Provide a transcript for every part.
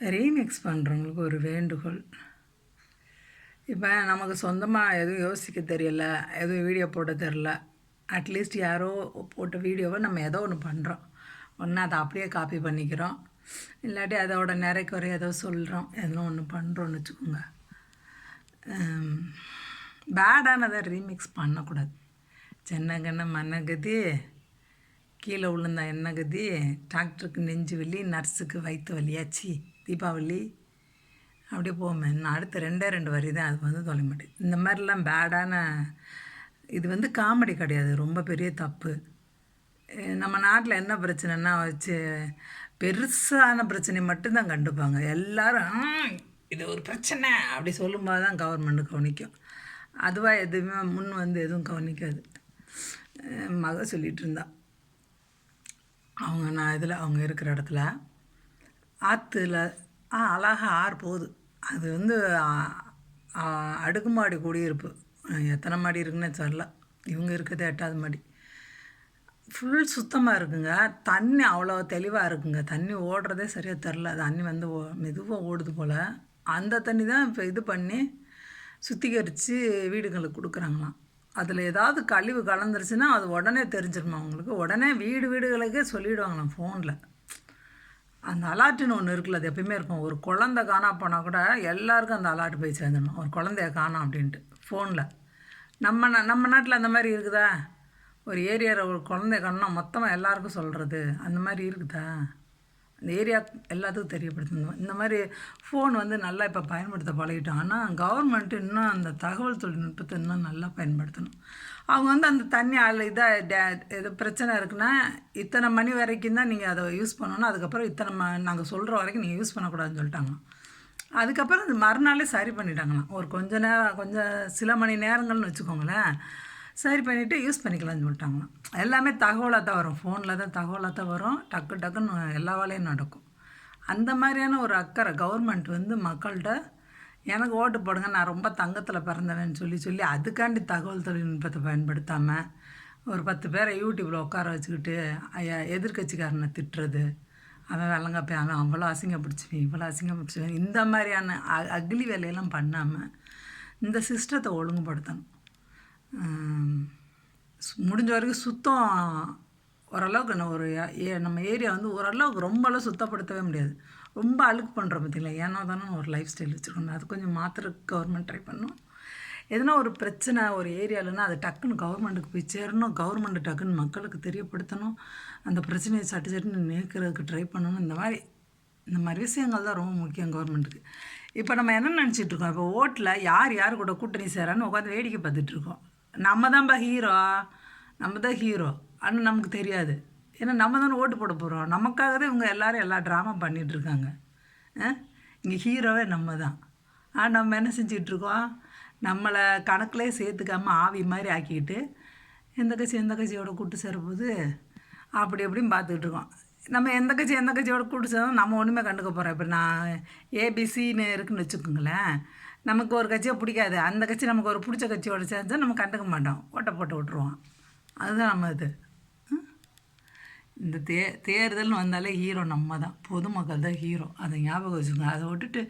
Remix பண்ணுறவங்களுக்கு ஒரு வேண்டுகோள். இப்போ நமக்கு சொந்தமாக எதுவும் யோசிக்க தெரியல எதுவும் வீடியோ போட தெரில அட்லீஸ்ட் யாரோ போட்ட வீடியோவை நம்ம ஏதோ ஒன்று பண்ணுறோம் ஒன்று அதை அப்படியே காப்பி பண்ணிக்கிறோம். இல்லாட்டி அதோட நிறைக்குறை குறை ஏதோ சொல்கிறோம் எதோ ஒன்று பண்ணுறோன்னு வச்சுக்கோங்க. பேடானதை ரீமிக்ஸ் பண்ணக்கூடாது. சென்னங்கண்ண மன்னகதி கீழே விழுந்தா என்ன கதி டாக்டருக்கு நெஞ்சு வலி நர்ஸுக்கு வயிற்று வலியாச்சு. தீபாவளி அப்படியே போமே. நான் அடுத்த ரெண்டே ரெண்டு வரி தான் அது வந்து தொலை மாட்டேன். இந்த மாதிரிலாம் பேடான இது வந்து காமெடி கிடையாது. ரொம்ப பெரிய தப்பு. நம்ம நாட்டில் என்ன பிரச்சனைன்னா வச்சு பெருசான பிரச்சனை மட்டும்தான் கண்டுப்பாங்க. எல்லாரும் இது ஒரு பிரச்சனை. அப்படி சொல்லும்போது தான் கவர்மெண்ட்டு கவனிக்கும். அதுவாக எதுவுமே முன் வந்து எதுவும் கவனிக்காது. மக சொல்லிகிட்டு இருந்தா. அவங்க நான் இதில் அவங்க இருக்கிற இடத்துல ஆற்றுல ஆ அழகா ஆறு போகுது. அது வந்து அடுக்குமாடி குடியிருப்பு. எத்தனை மாடி இருக்குன்னே தெரில இவங்க இருக்கிறது எட்டாவது மாடி. ஃபுல் சுத்தமாக இருக்குங்க. தண்ணி அவ்வளோ தெளிவாக இருக்குங்க. தண்ணி ஓடுறதே சரியாக தெரில தண்ணி வந்து ஓ மெதுவாக ஓடுது போல். அந்த தண்ணி தான் இப்போ இது பண்ணி சுத்திகரித்து வீடுங்களுக்கு கொடுக்குறாங்களாம். அதில் ஏதாவது கழிவு கலந்துருச்சுன்னா அது உடனே தெரிஞ்சிருமா? அவங்களுக்கு உடனே வீடு வீடுகளுக்கே சொல்லிவிடுவாங்களாம் ஃபோனில் அந்த அலாட்டுன்னு ஒன்று இருக்குல்ல அது எப்பயுமே இருக்கும். ஒரு குழந்த காணா போனால் கூட எல்லாருக்கும் அந்த அலாட்டு போய் சேர்ந்துடணும். ஒரு குழந்தைய காணோம் அப்படின்ட்டு ஃபோனில் நம்ம நம்ம நாட்டில் அந்த மாதிரி இருக்குதா? ஒரு ஏரியாவில் ஒரு குழந்தைய காணோம்னா மொத்தமாக எல்லாருக்கும் சொல்கிறது அந்த மாதிரி இருக்குதா? அந்த ஏரியா எல்லாத்துக்கும் தெரியப்படுத்தணும் இந்த மாதிரி ஃபோன் வந்து நல்லா இப்போ பயன்படுத்த பழகிட்டோம். ஆனால் கவர்மெண்ட்டு இன்னும் அந்த தகவல் தொழில்நுட்பத்தை இன்னும் நல்லா பயன்படுத்தணும். அவங்க வந்து அந்த தண்ணி அதில் இதாக டே இது பிரச்சனை இருக்குன்னா இத்தனை மணி வரைக்கும் தான் நீங்கள் அதை யூஸ் பண்ணணும். அதுக்கப்புறம் இத்தனை ம நாங்கள் சொல்கிற வரைக்கும் நீங்கள் யூஸ் பண்ணக்கூடாதுன்னு சொல்லிட்டாங்க அதுக்கப்புறம் அது மறுநாளே சரி பண்ணிட்டாங்களாம். ஒரு கொஞ்ச நேரம் கொஞ்சம் சில மணி நேரங்கள்னு வச்சுக்கோங்களேன். சரி பண்ணிவிட்டு யூஸ் பண்ணிக்கலாம்னு சொல்லிட்டாங்களாம். எல்லாமே தகவலாக தான் வரும். ஃபோனில் தான் தகவலாக தான் வரும். டக்கு டக்குன்னு எல்லா வேலையும் நடக்கும். அந்த மாதிரியான ஒரு அக்கறை கவர்மெண்ட் வந்து மக்கள்கிட்ட எனக்கு ஓட்டு போடுங்க நான் ரொம்ப தங்கத்தில் பிறந்தவேன்னு சொல்லி சொல்லி அதுக்காண்டி தகவல் தொழில்நுட்பத்தை பயன்படுத்தாமல் ஒரு பத்து பேரை யூடியூப்பில் உட்கார வச்சுக்கிட்டு ஐயா எதிர்க்கட்சிக்காரனை திட்டுறது அவன் வெள்ளங்காப்பை அவன் அவ்வளோ அசிங்கப்பிடிச்சுவன் இவ்வளோ அசிங்கப்பிடிச்சுவன் இந்த மாதிரியான அ- அக்லி வேலையெல்லாம் பண்ணாமல் இந்த சிஸ்டத்தை ஒழுங்குபடுத்தணும். முடிஞ்ச வரைக்கும் சுத்தம் ஓரளவுக்கு நான் ஒரு ஏ- நம்ம ஏரியா வந்து ஓரளவுக்கு ரொம்பலாம் சுத்தப்படுத்தவே முடியாது. ரொம்ப அழுக்கு பண்ணுறோம் பார்த்தீங்களா ஏன்னா தானே ஒரு லைஃப் ஸ்டைல் வச்சுருக்கணும் அது கொஞ்சம் மாத்திர கவர்மெண்ட் ட்ரை பண்ணும். எதனா ஒரு பிரச்சனை ஒரு ஏரியாலன்னா அது டக்குன்னு கவர்மெண்ட்டுக்கு போய் சேரணும். கவர்மெண்ட் டக்குன்னு மக்களுக்கு தெரியப்படுத்தணும். அந்த பிரச்சனையை சட்டு சட்டுன்னு நேர்க்கிறதுக்கு ட்ரை பண்ணணும். இந்த மாதிரி இந்த மாதிரி விஷயங்கள் தான் ரொம்ப முக்கியம் கவர்மெண்ட்டுக்கு இப்போ நம்ம என்ன நினச்சிட்டு இருக்கோம்? இப்போ ஓட்டில் யார் யார் கூட கூட்டணி சேரான்னு உட்காந்து வேடிக்கை பார்த்துட்டு இருக்கோம். நம்ம தான்ப்பா ஹீரோ நம்ம தான் ஹீரோ ஆனால் நமக்கு தெரியாது. ஏன்னா நம்ம தானே ஓட்டு போட போகிறோம் நமக்காக தான் இவங்க எல்லோரும் எல்லா ட்ராமா பண்ணிகிட்ருக்காங்க இங்கே ஹீரோவே நம்ம தான். ஆனால் நம்ம என்ன செஞ்சிகிட்ருக்கோம் நம்மளை கணக்கிலே சேர்த்துக்காமல் ஆவி மாதிரி ஆக்கிக்கிட்டு எந்த கட்சி எந்த கட்சியோட கூட்டு சேரும்போது அப்படி அப்படின்னு பார்த்துக்கிட்டு இருக்கோம். நம்ம எந்த கட்சி எந்த கட்சியோட கூட்டு சேரும் நம்ம ஒன்றுமே கண்டுக்க போகிறோம் இப்போ நான் ஏபிசின்னு இருக்குன்னு வச்சுக்கோங்களேன். நமக்கு ஒரு கட்சியை பிடிக்காது. அந்த கட்சி நமக்கு ஒரு பிடிச்ச கட்சியோட சேர்ந்தால் நம்ம கண்டுக்க மாட்டோம். ஓட்டை போட்டு விட்ருவோம் அதுதான் நம்ம இது. இந்த தே தேர்தல்னு வந்தாலே ஹீரோ நம்ம தான் பொதுமக்கள் தான் ஹீரோ அதை ஞாபகம் வச்சுக்கோங்க அதை விட்டுட்டு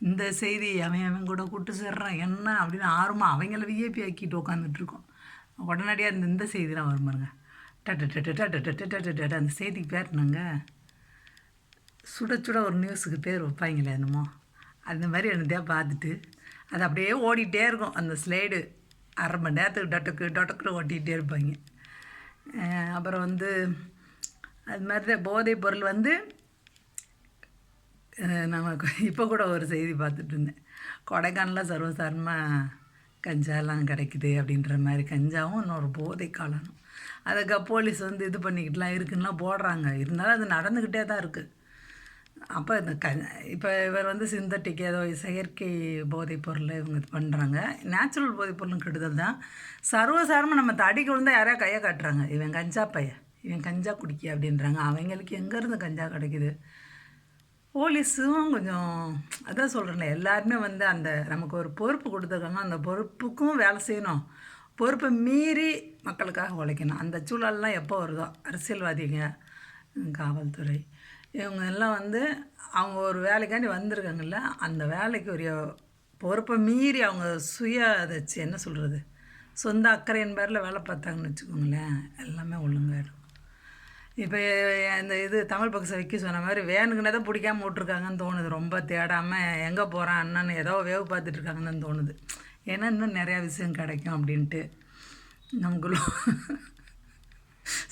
இந்த செய்தி அவன் அவன் கூட கூட்டு சேர்றான் என்ன அப்படின்னு ஆர்வமாக அவங்கள விஐபி ஆக்கிட்டு உட்காந்துட்ருக்கோம் உடனடியாக இந்த இந்த செய்திலாம் வரும் பாருங்க டட்ட டட்டு டட்டு டட்டு டட்டு அந்த செய்திக்கு பேர் சுட சுட ஒரு நியூஸுக்கு பேர் வைப்பாங்களே என்னமோ அந்த மாதிரி என்னத்தையாக பார்த்துட்டு அது அப்படியே ஓடிட்டே இருக்கும் அந்த ஸ்லைடு அரை மணி நேரத்துக்கு டொட்டக்கு டொட்டக்குன்னு ஓட்டிகிட்டே இருப்பாங்க அப்புறம் வந்து அது மாதிரி தான் போதைப் பொருள் வந்து நம்ம இப்போ கூட ஒரு செய்தி பார்த்துட்டு இருந்தேன். கொடைக்கானலில் சர்வசாரணமாக கஞ்சாலாம் கிடைக்குது அப்படின்ற மாதிரி கஞ்சாவும் இன்னொரு போதை காலனும் அதுக்கு போலீஸ் வந்து இது பண்ணிக்கிட்டுலாம் இருக்குன்னா போடுறாங்க. இருந்தாலும் அது நடந்துக்கிட்டே தான் இருக்குது அப்போ இந்த க இப்போ இவர் வந்து சிந்தட்டிக் ஏதோ செயற்கை போதைப் பொருள் இவங்க இது பண்ணுறாங்க நேச்சுரல் போதைப் பொருளும் கெடுதல் தான். சர்வசாரமாக நம்ம தடிக்கு விழுந்தா யாரையா கையை காட்டுறாங்க? இவன் கஞ்சா பையன். இவன் கஞ்சா குடிக்க அப்படின்றாங்க. அவங்களுக்கு எங்கேருந்து கஞ்சா கிடைக்குது? போலீஸும் கொஞ்சம் அதான் சொல்கிறேன்ல எல்லாருமே வந்து அந்த நமக்கு ஒரு பொறுப்பு கொடுத்துருக்காங்க. அந்த பொறுப்புக்கும் வேலை செய்யணும். பொறுப்பை மீறி மக்களுக்காக உழைக்கணும். அந்த சூழல்லாம் எப்போ வருதோ? அரசியல்வாதிங்க காவல்துறை. இவங்க எல்லாம் வந்து அவங்க ஒரு வேலைக்காண்டி வந்திருக்காங்கல்ல அந்த வேலைக்கு ஒரு பொறுப்பை மீறி அவங்க சுய அதாச்சு என்ன சொல்கிறது சொந்த அக்கறையின் பேரில் வேலை பார்த்தாங்கன்னு வச்சுக்கோங்களேன். எல்லாமே ஒழுங்காயிடும் இப்போ இந்த இது தமிழ் பக்ஸை வைக்க சொன்ன மாதிரி வேணுக்குனே தான் பிடிக்காம விட்ருக்காங்கன்னு தோணுது. ரொம்ப தேடாமல் எங்கே போகிறான் அண்ணன்னு ஏதோ வேவு பார்த்துட்ருக்காங்கன்னு தான் தோணுது. ஏன்னா இன்னும் நிறையா விஷயம் கிடைக்கும் அப்படின்ட்டு நமக்குள்ள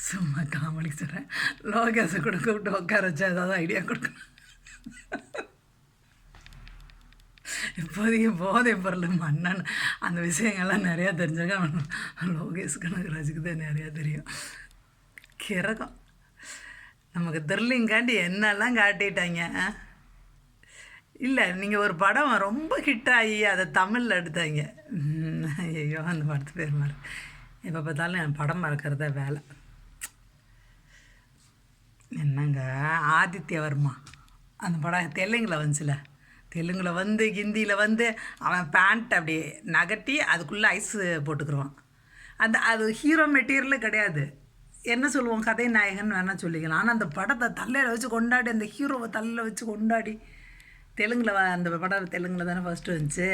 சும்மா காமெடி சொல்கிறேன் லோகேஷை கூட கூப்பிட்டு உட்கார வச்சா ஏதாவது ஐடியா கொடுக்கணும் இப்போதைக்கு போதை பொருள் மன்னன் அந்த விஷயங்கள்லாம் நிறையா தெரிஞ்சாக்க லோகேஷ் கனகராஜுக்கு தான் நிறையா தெரியும். கிறகம் நமக்கு திருலிங்காண்டி என்னெல்லாம் காட்டிட்டாங்க இல்லை நீங்கள் ஒரு படம் ரொம்ப ஹிட் ஆகி அதை தமிழில் எடுத்தாங்க. ஐயோ அந்த படத்து பேர் மாதிரி எப்போ பார்த்தாலும் என் படம் மறக்கிறத வேலை. என்னங்க? ஆதித்யவர்மா. அந்த படம் தெலுங்கில் வந்துச்சுல. தெலுங்கில் வந்து ஹிந்தியில் வந்து அவன் பேண்ட் அப்படி நகட்டி அதுக்குள்ளே ஐஸு போட்டுக்குருவான். அந்த அது ஹீரோ மெட்டீரியலே கிடையாது. என்ன சொல்லுவோம்? கதை நாயகன் வேணால் சொல்லிக்கலாம். ஆனால் அந்த படத்தை தள்ளையில் வச்சு கொண்டாடி அந்த ஹீரோவை தள்ளையில் வச்சு கொண்டாடி தெலுங்கில் வ- அந்த படம் தெலுங்கில் தானே ஃபஸ்ட்டு வந்துச்சு.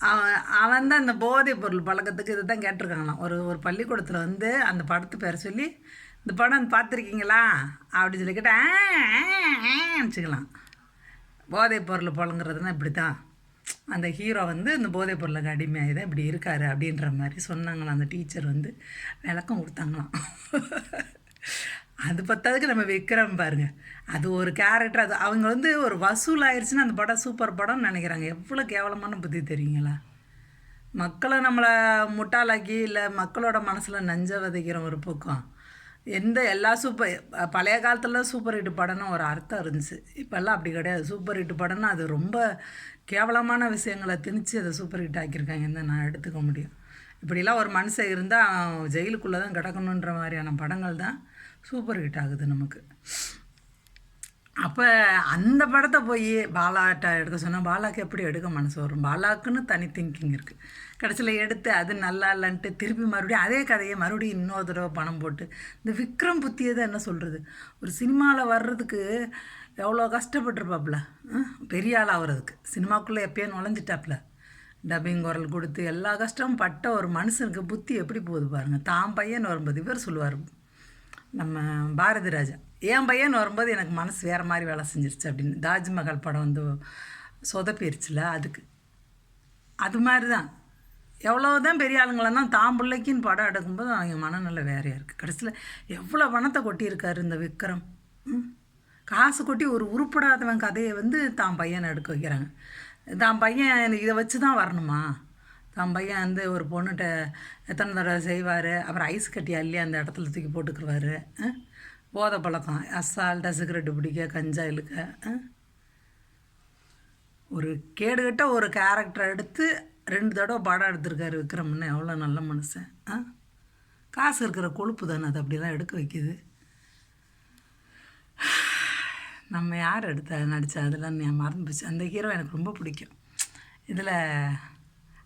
அவன் அவன் தான் அந்த போதைப் பொருள் பழக்கத்துக்கு இதை தான் கேட்டிருக்காங்களாம். ஒரு ஒரு பள்ளிக்கூடத்தில் வந்து அந்த படத்து பேரை சொல்லி இந்த படம் பார்த்துருக்கீங்களா? அப்படின்னு சொல்லி கேட்டேன் வச்சுக்கலாம் போதைப் பொருள் பழங்குறதுன்னா இப்படி தான் அந்த ஹீரோ வந்து இந்த போதைப் பொருளுக்கு அடிமையாக இப்படி இருக்காரு அப்படின்ற மாதிரி சொன்னாங்களாம். அந்த டீச்சர் வந்து விளக்கம் கொடுத்தாங்களாம். அது பத்தாதுக்கு நம்ம விக்ரம் பாருங்க. அது ஒரு கேரக்டர் அது அவங்க வந்து ஒரு வசூல் ஆயிடுச்சுன்னா அந்த படம் சூப்பர் படம்னு நினைக்கிறாங்க. எவ்வளோ கேவலமான புத்தி தெரியுங்களா? மக்களை நம்மளை முட்டாளாக்கி இல்லை மக்களோட மனசில் நஞ்ச விதைக்கிற ஒரு பக்கம். எந்த எல்லா சூப்பர் பழைய காலத்தில் சூப்பர் ஹிட் படம்னு ஒரு அர்த்தம் இருந்துச்சு. இப்போல்லாம் அப்படி கிடையாது. சூப்பர் ஹிட் படம்னா அது ரொம்ப கேவலமான விஷயங்களை திணிச்சு அதை சூப்பர் ஹிட் ஆக்கியிருக்காங்கன்னு நான் எடுத்துக்க முடியும். இப்படிலாம் ஒரு மனுஷன் இருந்தால் ஜெயிலுக்குள்ளே தான் கிடக்கணுன்ற மாதிரியான படங்கள் தான் சூப்பர் ஹிட் ஆகுது நமக்கு. அப்போ அந்த படத்தை போய் பாலாட்ட எடுக்க சொன்னால் பாலாக்கு எப்படி எடுக்க மனசு வரும்? பாலாக்குன்னு தனி திங்கிங் இருக்குது கடைசியில் எடுத்து அது நல்லா இல்லைன்ட்டு திருப்பி மறுபடியும் அதே கதையை மறுபடியும் இன்னொரு தடவை பணம் போட்டு இந்த விக்ரம் புத்தியை தான் என்ன சொல்கிறது ஒரு சினிமாவில் வர்றதுக்கு எவ்வளோ கஷ்டப்பட்டுருப்பாப்புல பெரிய ஆள் ஆகிறதுக்கு சினிமாக்குள்ளே எப்பயோ நுழைஞ்சிட்டாப்புல. டப்பிங் குரல் கொடுத்து எல்லா கஷ்டமும் பட்ட ஒரு மனுஷனுக்கு புத்தி எப்படி போகுது பாருங்கள் தான் பையன் வரும்போது இவர் சொல்லுவார் நம்ம பாரதி ராஜா என் பையன் வரும்போது எனக்கு மனசு வேறு மாதிரி வேலை செஞ்சிருச்சு அப்படின்னு. தாஜ்மஹால் படம் வந்து சொதப்பிருச்சுல அதுக்கு. அது மாதிரி தான் எவ்வளோ தான் பெரிய ஆளுங்களா தான் பிள்ளைக்குன்னு படம் எடுக்கும்போது அவங்க மனநிலை வேறையாக இருக்குது கடைசியில் எவ்வளோ பணத்தை கொட்டியிருக்காரு இந்த விக்ரம். ம்? காசு கொட்டி ஒரு உருப்படாதவன் கதையை வந்து தான் பையனை எடுக்க வைக்கிறாங்க. தான் பையன் இதை வச்சு தான் வரணுமா? தான் பையன் வந்து ஒரு பொண்ணுகிட்ட எத்தனை தடவை செய்வார்? அப்புறம் ஐஸ் கட்டி அள்ளி அந்த இடத்துல தூக்கி போட்டுக்குருவார். போதை பழக்கம் அசால்ட்டாக சிகரெட்டு பிடிக்க கஞ்சா இழுக்க. ஒரு கேடுகட்ட ஒரு கேரக்டர் எடுத்து ரெண்டு தடவை பாடம் எடுத்திருக்காரு விக்ரம்னு. எவ்வளோ நல்ல மனுஷன். ஆ? காசு இருக்கிற கொழுப்பு தானே அது அப்படிலாம் எடுக்க வைக்கிது. நம்ம யார் எடுத்த நடித்தா அதெல்லாம் நான் மறந்து போச்சு. அந்த ஹீரோ எனக்கு ரொம்ப பிடிக்கும். இதில்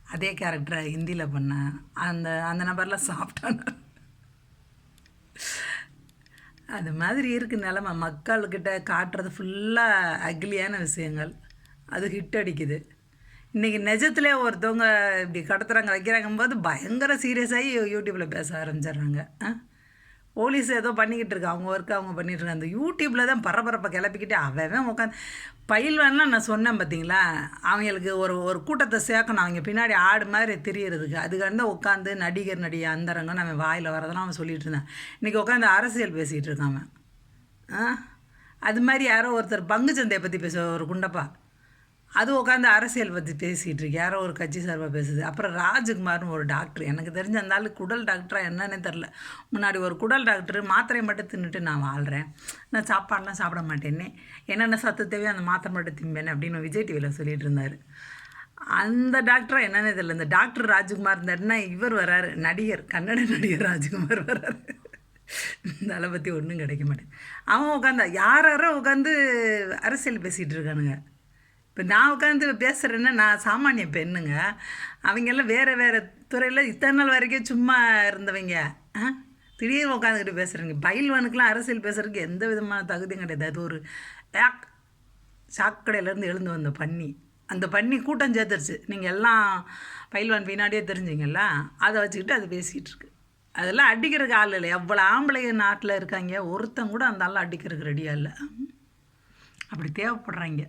அதே கேரக்டரை ஹிந்தியில் பண்ண அந்த அந்த நபர்லாம் சாப்பிட்டான அது மாதிரி இருக்கு நிலமை. மக்கள்கிட்ட காட்டுறது ஃபுல்லாக அக்லியான விஷயங்கள். அது ஹிட் அடிக்குது. இன்றைக்கி நிஜத்திலே ஒருத்தவங்க இப்படி கடத்துறாங்க வைக்கிறாங்க போது பயங்கர சீரியஸாகி யூடியூப்பில் பேச ஆரம்பிச்சிடுறாங்க. போலீஸ் ஏதோ பண்ணிக்கிட்டு இருக்கு. அவங்க ஒர்க்கு அவங்க பண்ணிகிட்ருக்காங்க இருக்காங்க. அந்த யூடியூப்பில் தான் பரபரப்பை கிளப்பிக்கிட்டு அவன் உட்காந்து பயில்வான்லாம் நான் சொன்னேன் பார்த்தீங்களா அவங்களுக்கு ஒரு ஒரு கூட்டத்தை சேர்க்கணும். அவங்க பின்னாடி ஆடு மாதிரி தெரியறதுக்கு. அதுக்காண்ட உட்காந்து நடிகர் நடிகை அந்தரங்க நம்ம வாயில் வரதெல்லாம் அவன் சொல்லிட்டு இருந்தான். இன்றைக்கி உட்காந்து அரசியல் பேசிகிட்டு இருக்கான் அவன். ஆ? அது மாதிரி யாரோ ஒருத்தர் பங்கு சந்தையை பற்றி பேச ஒரு குண்டப்பா. அது உட்காந்து அரசியல் பற்றி பேசிகிட்டு இருக்கு யாரோ ஒரு கட்சி சார்பாக பேசுது. அப்புறம் ராஜ்குமார்னு ஒரு டாக்டர். எனக்கு தெரிஞ்ச அந்த ஆள் குடல் டாக்டரா என்னன்னே தெரில. முன்னாடி ஒரு குடல் டாக்டர் மாத்திரையை மட்டும் தின்னுட்டு நான் வாழ்கிறேன் நான் சாப்பாடெலாம் சாப்பிட மாட்டேனே என்னென்ன சத்து தேவையோ அந்த மாத்திரை மட்டும் திம்பேன் அப்படின்னு விஜய் டிவியில் சொல்லிட்டு இருந்தார். அந்த டாக்டராக என்னென்ன தெரியல இந்த டாக்டர் ராஜ்குமார் இருந்தாருன்னா இவர் வராரு. நடிகர் கன்னட நடிகர் ராஜ்குமார் வராரு. இந்த ஆளை பற்றி ஒன்றும் கிடைக்க மாட்டேங்குது. அவன் உட்காந்தா யார் யாரோ உட்காந்து அரசியல் பேசிகிட்டு இருக்கானுங்க. இப்போ நான் உட்காந்து பேசுகிறேன்னா நான் சாமானிய பெண்ணுங்க. அவங்கெல்லாம் வேறு வேறு துறையில் இத்தனை நாள் வரைக்கும் சும்மா இருந்தவங்க. ஆ? திடீர்னு உட்காந்துக்கிட்டு பேசுகிறீங்க பயில்வானுக்கெலாம் அரசியல் பேசுகிறதுக்கு எந்த விதமான தகுதியும் கிடையாது. அது ஒரு ஏக் சாக்கடையிலேருந்து எழுந்து வந்த பன்னி. அந்த பன்னி கூட்டம் சேர்த்துருச்சு. நீங்கள் எல்லாம் பயில்வான் பின்னாடியே தெரிஞ்சிங்கல்ல? அதை வச்சுக்கிட்டு அது பேசிக்கிட்டு இருக்கு. அதெல்லாம் அடிக்கிறதுக்கு ஆள் இல்லை. எவ்வளோ ஆம்பளைங்க நாட்டில் இருக்காங்க. ஒருத்தன் கூட அந்த ஆள் அடிக்கிறதுக்கு ரெடியாக இல்லை. அப்படி தேவைப்படுறாங்க.